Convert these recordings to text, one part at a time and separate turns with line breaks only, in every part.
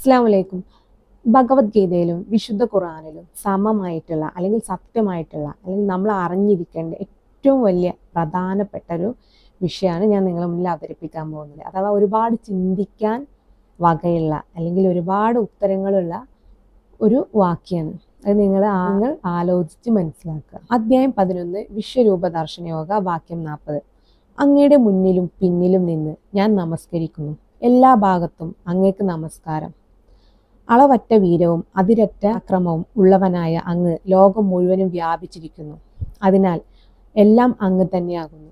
അസ്സാം വലൈക്കും ഭഗവത്ഗീതയിലും വിശുദ്ധ ഖുറാനിലും സമമായിട്ടുള്ള അല്ലെങ്കിൽ സത്യമായിട്ടുള്ള അല്ലെങ്കിൽ നമ്മൾ അറിഞ്ഞിരിക്കേണ്ട ഏറ്റവും വലിയ പ്രധാനപ്പെട്ട ഒരു വിഷയമാണ് ഞാൻ നിങ്ങളെ മുന്നിൽ അവതരിപ്പിക്കാൻ പോകുന്നത്. അഥവാ ഒരുപാട് ചിന്തിക്കാൻ വകയുള്ള അല്ലെങ്കിൽ ഒരുപാട് ഉത്തരങ്ങളുള്ള ഒരു വാക്യാണ്. അത് നിങ്ങൾ നിങ്ങൾ ആലോചിച്ച് മനസ്സിലാക്കുക. അധ്യായം പതിനൊന്ന് വിശ്വരൂപ ദർശനയോഗ വാക്യം നാൽപ്പത്. അങ്ങയുടെ മുന്നിലും പിന്നിലും നിന്ന് ഞാൻ നമസ്കരിക്കുന്നു. എല്ലാ ഭാഗത്തും അങ്ങേക്ക് നമസ്കാരം. അളവറ്റ വീരവും അതിരറ്റ അക്രമവും ഉള്ളവനായ അങ്ങ് ലോകം മുഴുവനും വ്യാപിച്ചിരിക്കുന്നു. അതിനാൽ എല്ലാം അങ്ങ് തന്നെയാകുന്നു.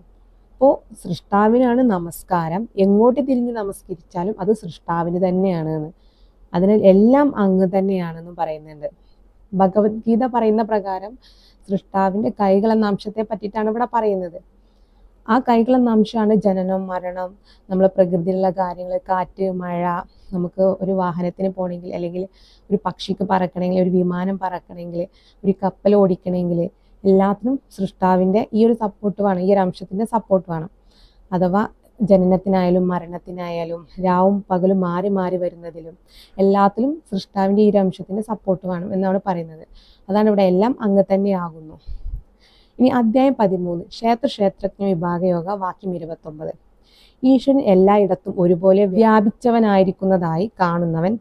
അപ്പോൾ സൃഷ്ടാവിനാണ് നമസ്കാരം. എങ്ങോട്ട് തിരിഞ്ഞ് നമസ്കരിച്ചാലും അത് സൃഷ്ടാവിന് തന്നെയാണ് എന്ന് അതിനാൽ എല്ലാം അങ്ങ് തന്നെയാണെന്നും പറയുന്നുണ്ട്. ഭഗവത്ഗീത പറയുന്ന പ്രകാരം സൃഷ്ടാവിന്റെ കൈകൾ എന്ന അംശത്തെ പറ്റിയിട്ടാണ് ഇവിടെ പറയുന്നത്. ആ കൈകളെന്ന അംശമാണ് ജനനം മരണം നമ്മൾ പ്രകൃതിയിലുള്ള കാര്യങ്ങൾ കാറ്റ് മഴ നമുക്ക് ഒരു വാഹനത്തിന് പോകണമെങ്കിൽ അല്ലെങ്കിൽ ഒരു പക്ഷിക്ക് പറക്കണമെങ്കിൽ ഒരു വിമാനം പറക്കണമെങ്കിൽ ഒരു കപ്പൽ ഓടിക്കണമെങ്കിൽ എല്ലാത്തിനും സൃഷ്ടാവിന്റെ ഈ ഒരു സപ്പോർട്ട് വേണം ഈ ഒരു അംശത്തിന്റെ സപ്പോർട്ട് വേണം. അഥവാ ജനനത്തിനായാലും മരണത്തിനായാലും രാവും പകലും മാറി മാറി വരുന്നതിലും എല്ലാത്തിലും സൃഷ്ടാവിന്റെ ഈ ഒരു അംശത്തിന്റെ സപ്പോർട്ട് വേണം എന്നാണ് പറയുന്നത്. അതാണ് ഇവിടെ എല്ലാം അങ്ങ് തന്നെയാകുന്നു ഇനി അധ്യായം പതിമൂന്ന് ക്ഷേത്ര ക്ഷേത്രജ്ഞ വിഭാഗയോഗ വാക്യം ഇരുപത്തൊമ്പത്. ഈശ്വരൻ എല്ലായിടത്തും ഒരുപോലെ വ്യാപിച്ചവനായിരിക്കുന്നതായി കാണുന്നവൻ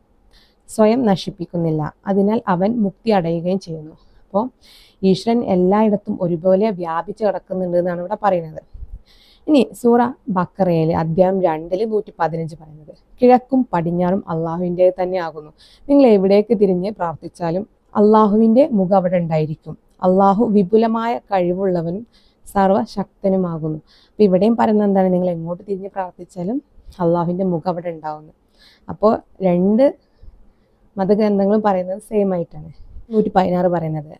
സ്വയം നശിപ്പിക്കുന്നില്ല. അതിനാൽ അവൻ മുക്തി അടയുകയും ചെയ്യുന്നു. അപ്പോൾ ഈശ്വരൻ എല്ലായിടത്തും ഒരുപോലെ വ്യാപിച്ചു കിടക്കുന്നുണ്ട് എന്നാണ് ഇവിടെ പറയുന്നത്. ഇനി സൂറ ബക്കറയിൽ അധ്യായം രണ്ടിൽ നൂറ്റി പതിനഞ്ച് പറയുന്നത്. കിഴക്കും പടിഞ്ഞാറും അള്ളാഹുവിന്റെ തന്നെ ആകുന്നു നിങ്ങൾ എവിടേക്ക് തിരിഞ്ഞ് പ്രാർത്ഥിച്ചാലും അള്ളാഹുവിന്റെ മുഖം അവിടെ ഉണ്ടായിരിക്കും. അള്ളാഹു വിപുലമായ കഴിവുള്ളവനും സർവശക്തനുമാകുന്നു. അപ്പം ഇവിടെയും പറയുന്നത് എന്താണ്? നിങ്ങൾ എങ്ങോട്ട് തിരിഞ്ഞ് പ്രാർത്ഥിച്ചാലും അള്ളാഹുവിന്റെ മുഖം അവിടെ ഉണ്ടാവുന്നു. അപ്പോൾ രണ്ട് മതഗ്രന്ഥങ്ങളും പറയുന്നത് സെയിം ആയിട്ടാണ്. നൂറ്റി പതിനാറ് പറയുന്നത്.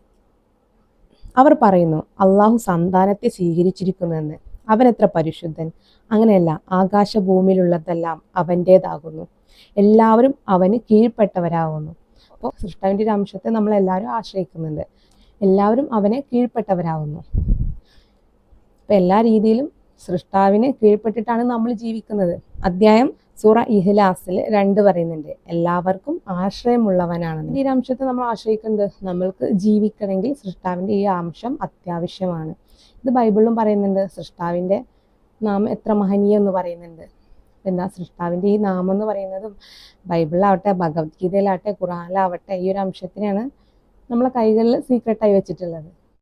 അവർ പറയുന്നു അള്ളാഹു സന്താനത്തെ സ്വീകരിച്ചിരിക്കുന്നുവെന്ന്. അവൻ എത്ര പരിശുദ്ധൻ. അങ്ങനെയല്ല ആകാശഭൂമിയിലുള്ളതെല്ലാം അവന്റേതാകുന്നു എല്ലാവരും അവന് കീഴ്പ്പെട്ടവരാകുന്നു. അപ്പോൾ സൃഷ്ടാവിന്റെ ഒരു അംശത്തെ നമ്മളെല്ലാവരും ആശ്രയിക്കുന്നുണ്ട്. എല്ലാവരും അവനെ കീഴ്പ്പെട്ടവരാകുന്നു അപ്പം എല്ലാ രീതിയിലും സൃഷ്ടാവിനെ കീഴ്പ്പെട്ടിട്ടാണ് നമ്മൾ ജീവിക്കുന്നത്. അധ്യായം സൂറ ഇഹ്ലാസിൽ രണ്ട് പറയുന്നുണ്ട്. എല്ലാവർക്കും ആശ്രയമുള്ളവനാണ് ഈ അംശത്തെ നമ്മൾ ആശ്രയിക്കുന്നത് നമ്മൾക്ക് ജീവിക്കണമെങ്കിൽ സൃഷ്ടാവിന്റെ ഈ അംശം അത്യാവശ്യമാണ്. ഇത് ബൈബിളിലും പറയുന്നുണ്ട് സൃഷ്ടാവിന്റെ നാമം എത്ര മഹനീയം എന്ന് പറയുന്നുണ്ട്. എന്താ സൃഷ്ടാവിന്റെ ഈ നാമം എന്ന് പറയുന്നതും ബൈബിളിലാവട്ടെ ഭഗവത്ഗീതയിലാവട്ടെ ഖുറാനിലാവട്ടെ ഈ ഒരു അംശത്തിനെയാണ് നമ്മളെ കൈകളിൽ സീക്രട്ടായി വെച്ചിട്ടുള്ളത്.